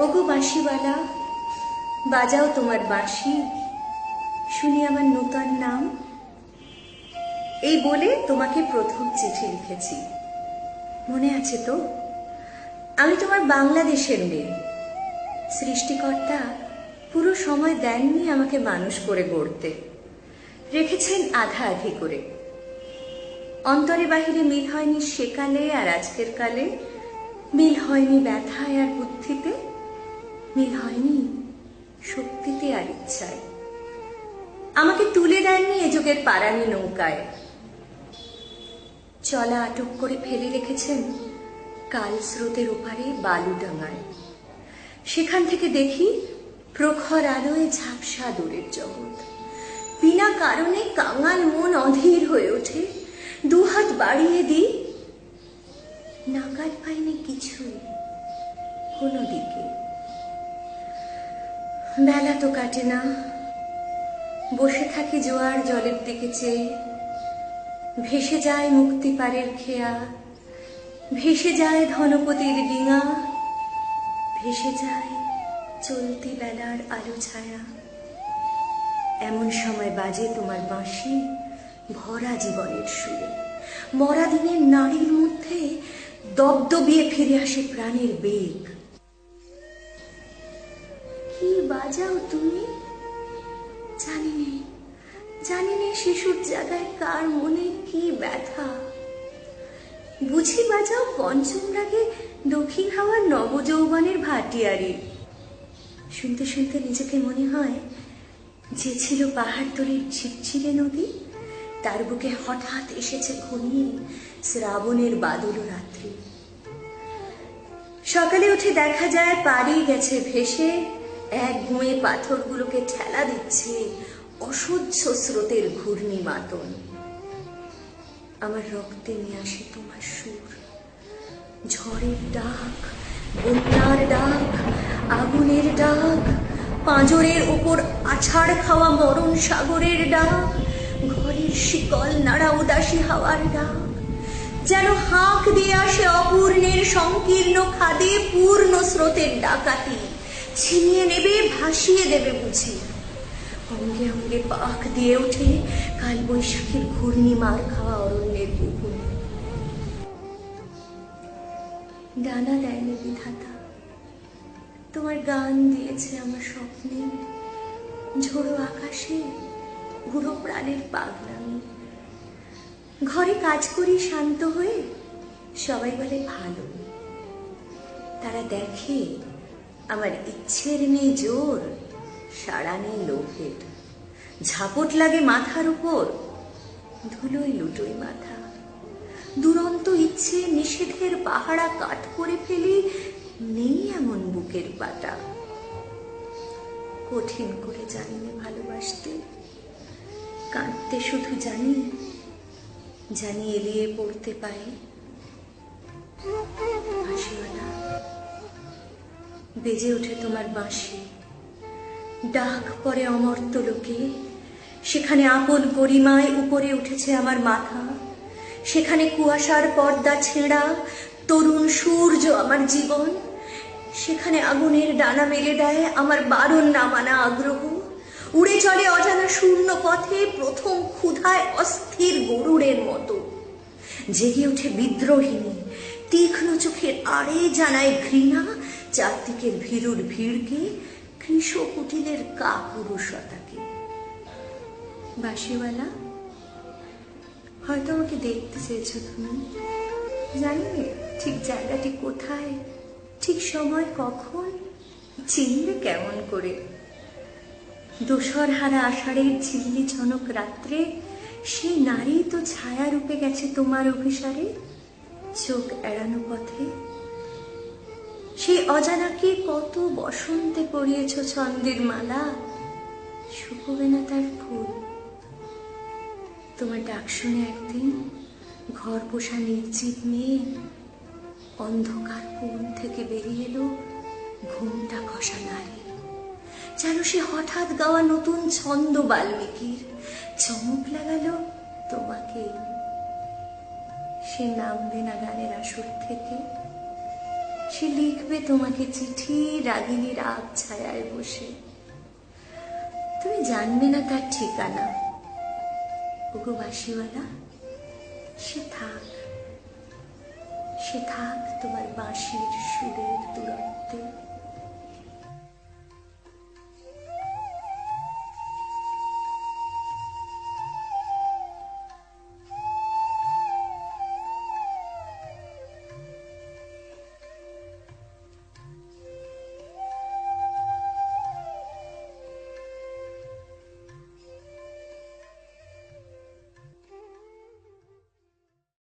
ওগো বাঁশিওয়ালা, বাজাও তোমার বাঁশি। শুনি আমার নূতন নাম। এই বলে তোমাকে প্রথম চিঠি লিখেছি। মনে আছে তো? আমি তোমার বাংলাদেশের মেয়ে। সৃষ্টিকর্তা পুরো সময় দেননি আমাকে মানুষ করে গড়তে। রেখেছেন আধা আধি করে। অন্তরে বাহিরে মিল হয়নি সেকালে আর আজকের কালে। মিল হয়নি ব্যথায় আর বুদ্ধিতে। মিল হয়নি। শক্তিতে আর ইচ্ছায়। আমাকে তুলে দেননি এ যুগের পারানি নৌকায়। চলা আটক করে ফেলে রেখেছেন কাল স্রোতের ওপারে বালুডাঙায় সেখান থেকে দেখি প্রখর আলোয় ঝাপসা দূরের জগৎ। বিনা কারণে কাঙাল মন অধীর হয়ে ওঠে। দুহাত বাড়িয়ে দিই। নাগাল পাইনি কিছুই। কোনো দিকে। বেলা তো কাটে না। বসে থাকি জোয়ার জলের দিকে চেয়ে। ভেসে যায় মুক্তি পারের খেয়া। ভেসে যায় ধনপতির ডিঙা। ভেসে যায় চলতি বেলার আলো ছায়া। এমন সময় বাজে তোমার বাঁশি ভরা জীবনের সুরে। মরা দিনের নারীর মধ্যে দবদবিয়ে ফিরে আসে প্রাণের বেগ। বাজাও তুমি? জানি নে জানি নে শিশুর জায়গায় কার মনে কি ব্যথা। বুঝি বাজাও পঞ্চম রাগে দক্ষিণ হাওয়ার নবযৌবনের ভাটিয়ারি। শুনতে শুনতে নিজেকে মনে হয় যে ছিল পাহাড়তলির ঝিরঝিরে নদী। তার বুকে হঠাৎ এসেছে ঘনিয়ে শ্রাবণের বাদল রাত্রি। সকালে উঠে দেখা যায় পাড়ি গেছে ভেসে এক গুঁয়ে পাথরগুলোকে ঠেলা দিচ্ছে অসহ্য স্রোতের ঘূর্ণি মাতন। আমার রক্তে নিয়ে আসে তোমার সুর। ঝড়ের ডাক, বন্যার ডাক, আগুনের ডাক, পাঁজরের ওপর আছাড় খাওয়া মরণ সাগরের ডাক, ঘরের শিকল নাড়া উদাসী হাওয়ার ডাক। যেন হাঁক দিয়ে আসে অপূর্ণের সংকীর্ণ খাদে পূর্ণ স্রোতের ডাকাতি। ছিনিয়ে নেবে, ভাসিয়ে দেবে বুঝি। অঙ্গে অঙ্গে পাক দিয়ে ওঠে কাল বৈশাখের ঘূর্ণি মার খাওয়া অরণ্যের বুকুল ডানা দেয়নি বিধাতা। তোমার গান দিয়েছে আমার স্বপ্নে। ঝোড়ো আকাশে বুড়ো প্রাণের পাগলামি ঘরে কাজ করি শান্ত হয়ে সবাই বলে ভালো। তারা দেখে আমার ইচ্ছের নেই জোর, সাড়া নেই লোভের। ঝাপট লাগে মাথার উপর ধুলোই লুটোই মাথা। দুরন্ত ইচ্ছে নিষেধের পাহাড়া কাট করে ফেলি, নেই এমন বুকের পাটা কঠিন করে জানি না ভালোবাসতে, কাঁদতে শুধু জানি জানি এলিয়ে পড়তে পাই বেজে ওঠে তোমার বাঁশি। ডাক পরে অমর্ত লোকে। সেখানে আপন গরিমায় উপরে উঠেছে আমার মাথা। সেখানে কুয়াশার পর্দা ছেঁড়া তরুণ সূর্য আমার জীবন। সেখানে আগুনের ডানা মেলে দেয় আমার বারণ নামানা আগ্রহ। উড়ে চলে অজানা শূন্য পথে প্রথম ক্ষুধায় অস্থির গরুড়ের মতো। জেগে ওঠে বিদ্রোহিনী, তীক্ষ্ণ চোখের আড়ে জানায় ঘৃণা চারদিকের ভীরুর ভিড়কে কৃষ কুটিলের কাপুরুষতাকে। বাসিওয়ালা হয়তো আমাকে দেখতে চেয়েছো তুমি। জানি ঠিক জায়গাটি কোথায়, ঠিক সময় কখন চিনবে কেমন করে? দোসর হারা আষাঢ়ের ঝিল্লি ঝনক রাত্রে সেই নারী তো ছায়া রূপে গেছে তোমার অভিসারে। চোখ এড়ানো পথে সেই অজানাকে কত বসন্তে পরিয়েছ ছন্দের মালা? শুকোবে না তার ফুল। তোমার ডাক শুনে একদিন ঘর পোষা নির্জীব মেয়ে অন্ধকার কোণ থেকে বেরিয়ে এলো ঘুমটা কষা নারী যেন সে হঠাৎ গাওয়া নতুন ছন্দ বাল্মীকির। চমক লাগালো তোমাকে। সে নামবে না গানের আসর থেকে। সে লিখবে তোমাকে চিঠি রাগিনীর আগ ছায় বসে। তুমি জানবে না তার ঠিকানা। ওগো বাসিওয়ালা সে থাক। সে থাক তোমার বাঁশির সুরের দূরত্বে।